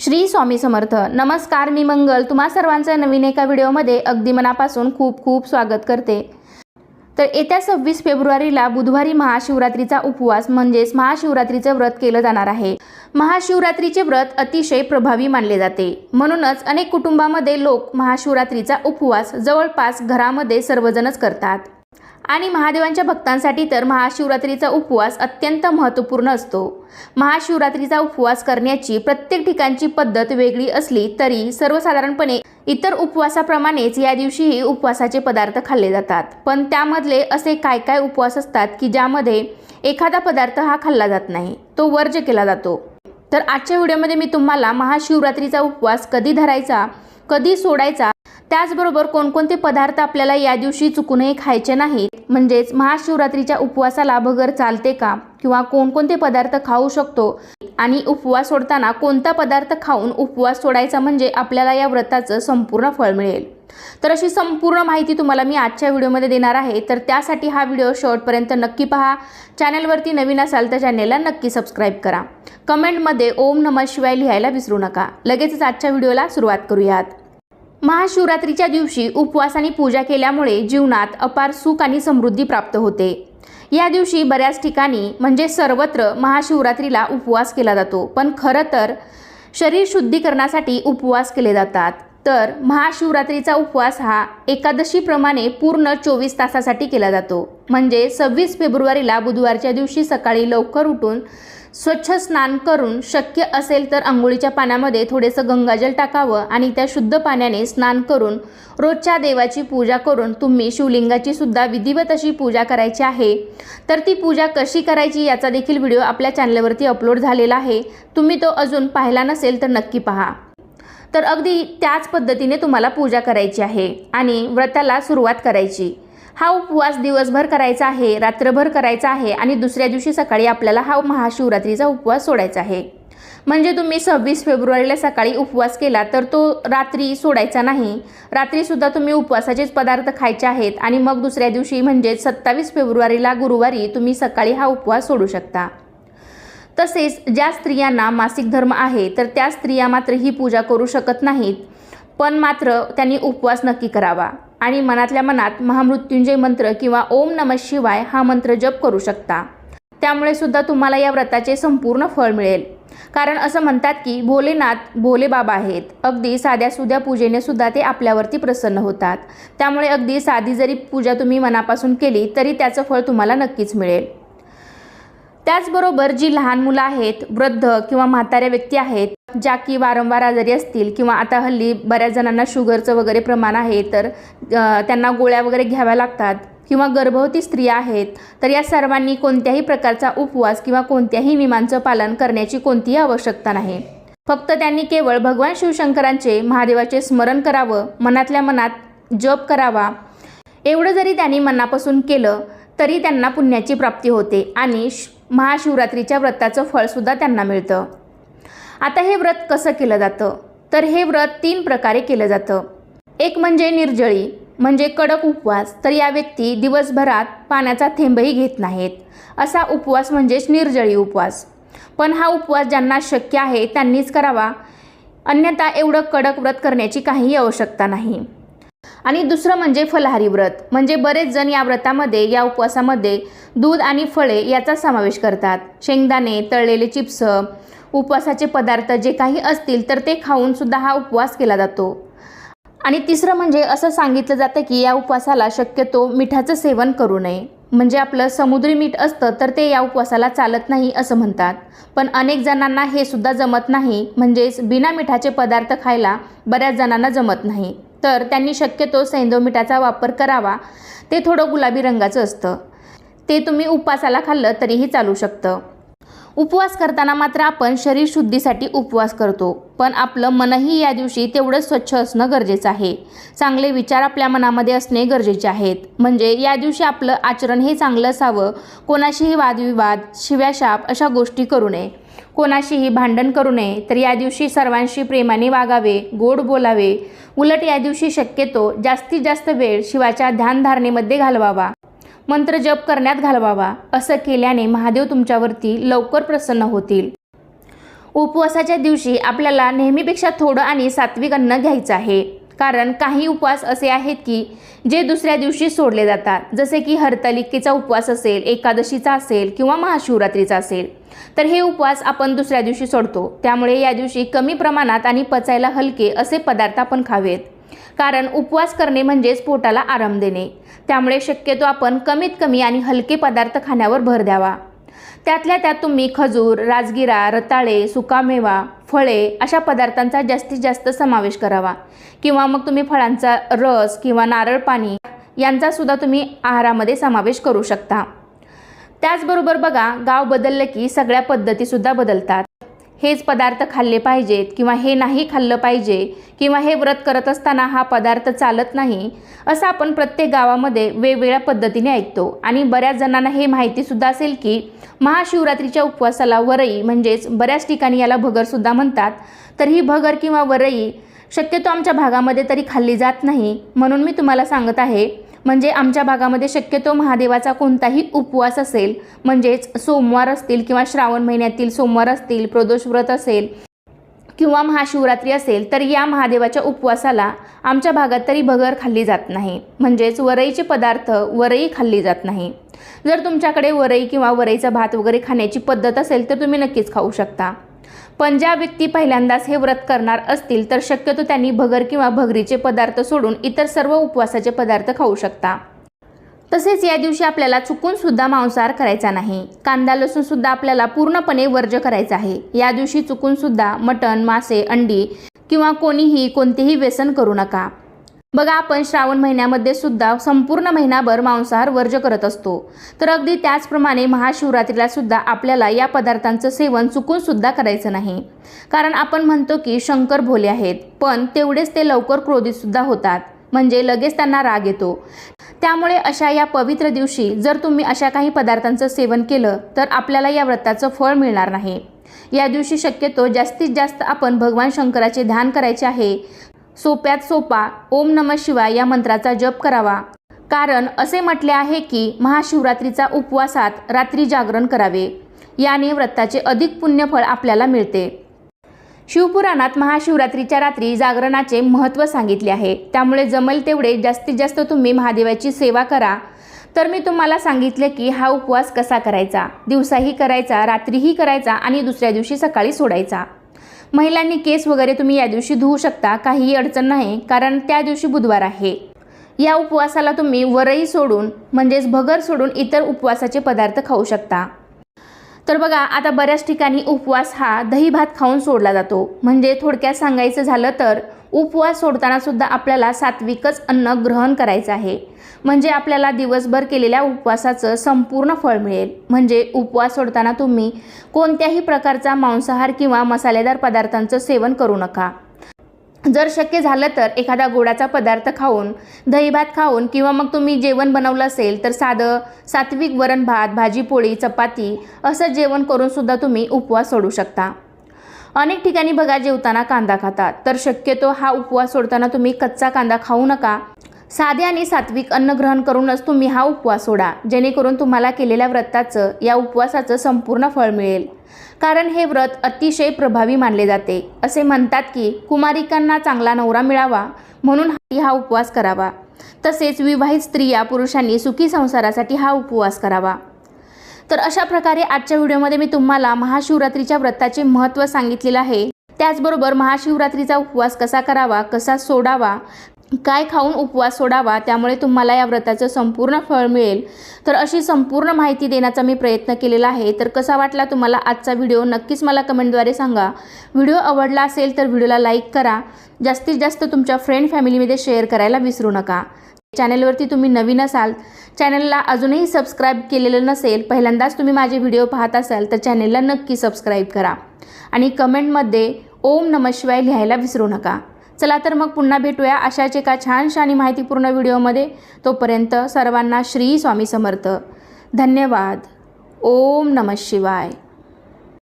श्री स्वामी समर्थ. नमस्कार मी मंगल. तुम्हा सर्वांचं नवीन एका व्हिडिओमध्ये अगदी मनापासून खूप खूप स्वागत करते. तर येत्या सव्वीस फेब्रुवारीला बुधवारी महाशिवरात्रीचा उपवास म्हणजेच महाशिवरात्रीचं व्रत केलं जाणार आहे. महाशिवरात्रीचे व्रत अतिशय प्रभावी मानले जाते. म्हणूनच अनेक कुटुंबामध्ये लोक महाशिवरात्रीचा उपवास जवळपास घरामध्ये सर्वजणच करतात. आणि महादेवांच्या भक्तांसाठी तर महाशिवरात्रीचा उपवास अत्यंत महत्त्वपूर्ण असतो. महाशिवरात्रीचा उपवास करण्याची प्रत्येक ठिकाणची पद्धत वेगळी असली तरी सर्वसाधारणपणे इतर उपवासाप्रमाणेच या दिवशीही उपवासाचे पदार्थ खाल्ले जातात. पण त्यामधले असे काय काय उपवास असतात की ज्यामध्ये एखादा पदार्थ हा खाल्ला जात नाही तो वर्ज्य केला जातो? तर आजच्या व्हिडिओमध्ये मी तुम्हाला महाशिवरात्रीचा उपवास कधी धरायचा कधी सोडायचा त्याचबरोबर कोणकोणते पदार्थ आपल्याला या दिवशी चुकूनही खायचे नाहीत? म्हणजेच महाशिवरात्रीच्या उपवासाला भगर चालते का? किंवा कोणकोणते पदार्थ खाऊ शकतो? आणि उपवास सोडताना कोणता पदार्थ खाऊन उपवास सोडायचा म्हणजे आपल्याला या व्रताचं संपूर्ण फळ मिळेल? तर अशी संपूर्ण माहिती तुम्हाला मी आजच्या व्हिडिओमध्ये देणार आहे. तर त्यासाठी हा व्हिडिओ शेवटपर्यंत नक्की पहा. चॅनलवरती नवीन असाल तर चॅनेलला नक्की सबस्क्राईब करा. कमेंटमध्ये ओम नमः शिवाय लिहायला विसरू नका. लगेचच आजच्या व्हिडिओला सुरुवात करूयात. महाशिवरात्रीच्या दिवशी उपवास आणि पूजा केल्यामुळे जीवनात अपार सुख आणि समृद्धी प्राप्त होते. या दिवशी बऱ्याच ठिकाणी म्हणजे सर्वत्र महाशिवरात्रीला उपवास केला जातो. पण खरं तर शरीर शुद्धीकरणासाठी उपवास केले जातात. तर महाशिवरात्रीचा उपवास हा एकादशीप्रमाणे पूर्ण चोवीस तासासाठी केला जातो. म्हणजे सव्वीस फेब्रुवारीला बुधवारच्या दिवशी सकाळी लवकर उठून स्वच्छ स्नान करून शक्य असेल तर आंघोळीच्या पाण्यामध्ये थोडेसं गंगाजल टाकावं आणि त्या शुद्ध पाण्याने स्नान करून रोजच्या देवाची पूजा करून तुम्ही शिवलिंगाची सुद्धा विधिवत अशी पूजा करायची आहे. तर ती पूजा कशी करायची याचा देखील व्हिडिओ आपल्या चॅनलवरती अपलोड झालेला आहे. तुम्ही तो अजून पाहिला नसेल तर नक्की पहा. तर अगदी त्याच पद्धतीने तुम्हाला पूजा करायची आहे आणि व्रताला सुरुवात करायची. हा उपवास दिवसभर करायचा आहे रात्रभर करायचा आहे आणि दुसऱ्या दिवशी सकाळी आपल्याला हा महाशिवरात्रीचा उपवास सोडायचा आहे. म्हणजे तुम्ही सव्वीस फेब्रुवारीला सकाळी उपवास केला तर तो रात्री सोडायचा नाही. रात्रीसुद्धा तुम्ही उपवासाचेच पदार्थ खायचे आहेत आणि मग दुसऱ्या दिवशी म्हणजेच सत्तावीस फेब्रुवारीला गुरुवारी तुम्ही सकाळी हा उपवास सोडू शकता. तसेच ज्या स्त्रियांना मासिक धर्म आहे तर त्या स्त्रिया मात्र ही पूजा करू शकत नाहीत पण मात्र त्यांनी उपवास नक्की करावा. आणि मनातल्या मनात महामृत्युंजय मंत्र किंवा ओम नम शिवाय हा मंत्र जप करू शकता. त्यामुळे सुद्धा तुम्हाला या व्रताचे संपूर्ण फळ मिळेल. कारण असं म्हणतात की भोलेनाथ भोले बाबा आहेत. अगदी साध्या सुध्या पूजेने सुद्धा ते आपल्यावरती प्रसन्न होतात. त्यामुळे अगदी साधी जरी पूजा तुम्ही मनापासून केली तरी त्याचं फळ तुम्हाला नक्कीच मिळेल. त्याचबरोबर जी लहान मुलं आहेत वृद्ध किंवा म्हाताऱ्या व्यक्ती आहेत ज्या की वारंवार आजारी असतील किंवा आता हल्ली बऱ्याच जणांना शुगरचं वगैरे प्रमाण आहे तर त्यांना गोळ्या वगैरे घ्याव्या लागतात किंवा गर्भवती स्त्रिया आहेत तर या सर्वांनी कोणत्याही प्रकारचा उपवास किंवा कोणत्याही नियमांचं पालन करण्याची कोणतीही आवश्यकता नाही. फक्त त्यांनी केवळ भगवान शिवशंकरांचे महादेवाचे स्मरण करावं मनातल्या मनात जप करावा एवढं जरी त्यांनी मनापासून केलं तरी त्यांना पुण्याची प्राप्ती होते आणि श- महाशिवरात्रीच्या व्रताचं फळसुद्धा त्यांना मिळतं. आता हे व्रत कसं केलं जातं? तर हे व्रत तीन प्रकारे केलं जातं. एक म्हणजे निर्जळी म्हणजे कडक उपवास. तर या व्यक्ती दिवसभरात पाण्याचा थेंबही घेत नाहीत. असा उपवास म्हणजेच निर्जळी उपवास. पण हा उपवास ज्यांना शक्य आहे त्यांनीच करावा. अन्यथा एवढं कडक व्रत करण्याची काहीही आवश्यकता नाही. आणि दुसरं म्हणजे फलाहारी व्रत. म्हणजे बरेच जण या व्रतामध्ये या उपवासामध्ये दूध आणि फळे याचा समावेश करतात. शेंगदाणे तळलेले चिप्स उपवासाचे पदार्थ जे काही असतील तर ते खाऊन सुद्धा हा उपवास केला जातो. आणि तिसरं म्हणजे असं सांगितलं जातं की या उपवासाला शक्यतो मिठाचं सेवन करू नये. म्हणजे आपलं समुद्री मीठ असतं तर ते या उपवासाला चालत नाही असं म्हणतात. पण अनेक जणांना हे सुद्धा जमत नाही. म्हणजेच बिना मिठाचे पदार्थ खायला बऱ्याच जणांना जमत नाही. तर त्यांनी शक्यतो सैंदव मिठाचा वापर करावा. ते थोडं गुलाबी रंगाचं असतं. ते तुम्ही उपवासाला खाल्लं तरीही चालू शकतं. उपवास करताना मात्र आपण शरीर शुद्धीसाठी उपवास करतो. पण आपलं मनही या दिवशी तेवढंच स्वच्छ असणं गरजेचं आहे. चांगले विचार आपल्या मनामध्ये असणे गरजेचे आहेत. म्हणजे या दिवशी आपलं आचरण हे चांगलं असावं. कोणाशीही वादविवाद शिव्याशाप अशा गोष्टी करू नये. कोणाशीही भांडण करू नये. तर या दिवशी सर्वांशी प्रेमाने वागावे गोड बोलावे. उलट या दिवशी शक्यतो जास्तीत जास्त वेळ शिवाच्या ध्यानधारणेमध्ये घालवावा. मंत्र जप करण्यात घालवावा असं केल्याने महादेव तुमच्यावरती लवकर प्रसन्न होतील. उपवासाच्या दिवशी आपल्याला नेहमीपेक्षा थोडं आणि सात्विक अन्न घ्यायचं आहे. कारण काही उपवास असे आहेत की जे दुसऱ्या दिवशी सोडले जातात. जसे की हरतालिकेचा उपवास असेल एकादशीचा असेल किंवा महाशिवरात्रीचा असेल. तर हे उपवास आपण दुसऱ्या दिवशी सोडतो. त्यामुळे या दिवशी कमी प्रमाणात आणि पचायला हलके असे पदार्थ आपण खावेत. कारण उपवास करणे म्हणजेच पोटाला आराम देणे. त्यामुळे शक्यतो आपण कमीत कमी आणि हलके पदार्थ खाण्यावर भर द्यावा. त्यातल्या त्यात तुम्ही खजूर राजगिरा रताळे सुकामेवा फळे अशा पदार्थांचा जास्तीत जास्त समावेश करावा. किंवा मग तुम्ही फळांचा रस किंवा नारळ पाणी यांचा सुद्धा तुम्ही आहारामध्ये समावेश करू शकता. त्याचबरोबर बघा गाव बदललं की सगळ्या पद्धतीसुद्धा बदलतात. हेच पदार्थ खाल्ले पाहिजेत किंवा हे नाही खाल्लं पाहिजे किंवा हे व्रत करत असताना हा पदार्थ चालत नाही असं आपण प्रत्येक गावामध्ये वेगवेगळ्या पद्धतीने ऐकतो. आणि बऱ्याच जणांना हे माहितीसुद्धा असेल की महाशिवरात्रीच्या उपवासाला वरई म्हणजेच बऱ्याच ठिकाणी याला भगरसुद्धा म्हणतात. तर ही भगर किंवा वरई शक्यतो आमच्या भागामध्ये तरी खाल्ली जात नाही म्हणून मी तुम्हाला सांगत आहे म्हणजे आमच्या भागामध्ये शक्यतो महादेवाचा कोणताही उपवास असेल म्हणजेच सोमवार असतील किंवा श्रावण महिन्यातील सोमवार असतील प्रदोष व्रत असेल किंवा महाशिवरात्री असेल तर या महादेवाच्या उपवासाला आमच्या भागात तरी भगर खाल्ली जात नाही. म्हणजेच वरईचे पदार्थ वरई खाल्ली जात नाही. जर तुमच्याकडे वरई किंवा वरईचा भात वगैरे खाण्याची पद्धत असेल तर तुम्ही नक्कीच खाऊ शकता. पण ज्या व्यक्ती पहिल्यांदाच हे व्रत करणार असतील तर शक्यतो त्यांनी भगर किंवा भगरीचे पदार्थ सोडून इतर सर्व उपवासाचे पदार्थ खाऊ शकता. तसेच या दिवशी आपल्याला चुकून सुद्धा मांसाहार करायचा नाही. कांदा लसूण सुद्धा आपल्याला पूर्णपणे वर्ज करायचा आहे. या दिवशी चुकून सुद्धा मटण मासे अंडी किंवा कोणीही कोणतेही व्यसन करू नका. बघा आपण श्रावण महिन्यामध्ये सुद्धा संपूर्ण महिनाभर मांसाहार वर्ज करत असतो. तर अगदी त्याचप्रमाणे महाशिवरात्रीला सुद्धा आपल्याला या पदार्थांचं सेवन चुकून सुद्धा करायचं नाही. कारण आपण म्हणतो की शंकर भोले आहेत पण तेवढेच ते लवकर क्रोधित सुद्धा होतात. म्हणजे लगेच त्यांना राग येतो. त्यामुळे अशा या पवित्र दिवशी जर तुम्ही अशा काही पदार्थांचं सेवन केलं तर आपल्याला या व्रताचं फळ मिळणार नाही. या दिवशी शक्यतो जास्तीत जास्त आपण भगवान शंकराचे ध्यान करायचे आहे सोप्यात सोपा ओम नम शिवाय या मंत्राचा जप करावा. कारण असे म्हटले आहे की महाशिवरात्रीचा उपवासात रात्री जागरण करावे. याने व्रताचे अधिक पुण्यफळ आपल्याला मिळते. शिवपुराणात महाशिवरात्रीच्या रात्री जागरणाचे महत्त्व सांगितले आहे. त्यामुळे जमेल तेवढे जास्तीत जास्त तुम्ही महादेवाची सेवा करा. तर मी तुम्हाला सांगितले की हा उपवास कसा करायचा? दिवसाही करायचा रात्रीही करायचा आणि दुसऱ्या दिवशी सकाळी सोडायचा. महिलांनी केस वगैरे तुम्ही या दिवशी धुवू शकता काहीही अडचण नाही कारण त्या दिवशी बुधवार आहे. या उपवासाला तुम्ही वरई सोडून म्हणजेच भगर सोडून इतर उपवासाचे पदार्थ खाऊ शकता. तर बघा आता बऱ्याच ठिकाणी उपवास हा दही भात खाऊन सोडला जातो. म्हणजे थोडक्यात सांगायचं झालं तर उपवास सोडताना सुद्धा आपल्याला सात्विकच अन्न ग्रहण करायचं आहे. म्हणजे आपल्याला दिवसभर केलेल्या उपवासाचं संपूर्ण फळ मिळेल. म्हणजे उपवास सोडताना तुम्ही कोणत्याही प्रकारचा मांसाहार किंवा मसालेदार पदार्थांचं सेवन करू नका. जर शक्य झालं तर एखादा गोडाचा पदार्थ खाऊन दही भात खाऊन किंवा मग तुम्ही जेवण बनवलं असेल तर साधं सात्विक वरण भात भाजी पोळी चपाती असं जेवण करूनसुद्धा तुम्ही उपवास सोडू शकता. अनेक ठिकाणी बघा जेवताना कांदा खातात. तर शक्यतो हा उपवास सोडताना तुम्ही कच्चा कांदा खाऊ नका. साधे आणि सात्विक अन्न ग्रहण करूनच तुम्ही हा उपवास सोडा. जेणेकरून तुम्हाला केलेल्या व्रताचं या उपवासाचं संपूर्ण फळ मिळेल. कारण हे व्रत अतिशय प्रभावी मानले जाते. असे म्हणतात की कुमारिकांना चांगला नवरा मिळावा म्हणून हा उपवास करावा. तसेच विवाहित स्त्रिया पुरुषांनी सुखी संसारासाठी हा उपवास करावा. तर अशा प्रकारे आजच्या व्हिडिओमध्ये मी तुम्हाला महाशिवरात्रीच्या व्रताचे महत्त्व सांगितलेलं आहे. त्याचबरोबर महाशिवरात्रीचा उपवास कसा करावा कसा सोडावा काय खाऊन उपवास सोडावा त्यामुळे तुम्हाला या व्रताचं संपूर्ण फळ मिळेल. तर अशी संपूर्ण माहिती देण्याचा मी प्रयत्न केलेला आहे. तर कसा वाटला तुम्हाला आजचा व्हिडिओ? नक्कीच मला कमेंटद्वारे सांगा. व्हिडिओ आवडला असेल तर व्हिडिओला लाईक करा. जास्तीत जास्त तुमच्या फ्रेंड फॅमिलीमध्ये शेअर करायला विसरू नका. चॅनलवरती तुम्ही नवीन असाल चॅनलला अजूनही सबस्क्राईब केलेलं नसेल पहिल्यांदाच तुम्ही माझे व्हिडिओ पाहत असाल तर चॅनलला नक्की सबस्क्राईब करा. आणि कमेंटमध्ये ओम नमः शिवाय लिहायला विसरू नका. चला तर मग पुन्हा भेटूया अशाच एका छानशा आणि माहितीपूर्ण व्हिडिओमध्ये. तोपर्यंत सर्वांना श्री स्वामी समर्थ. धन्यवाद. ओम नम शिवाय.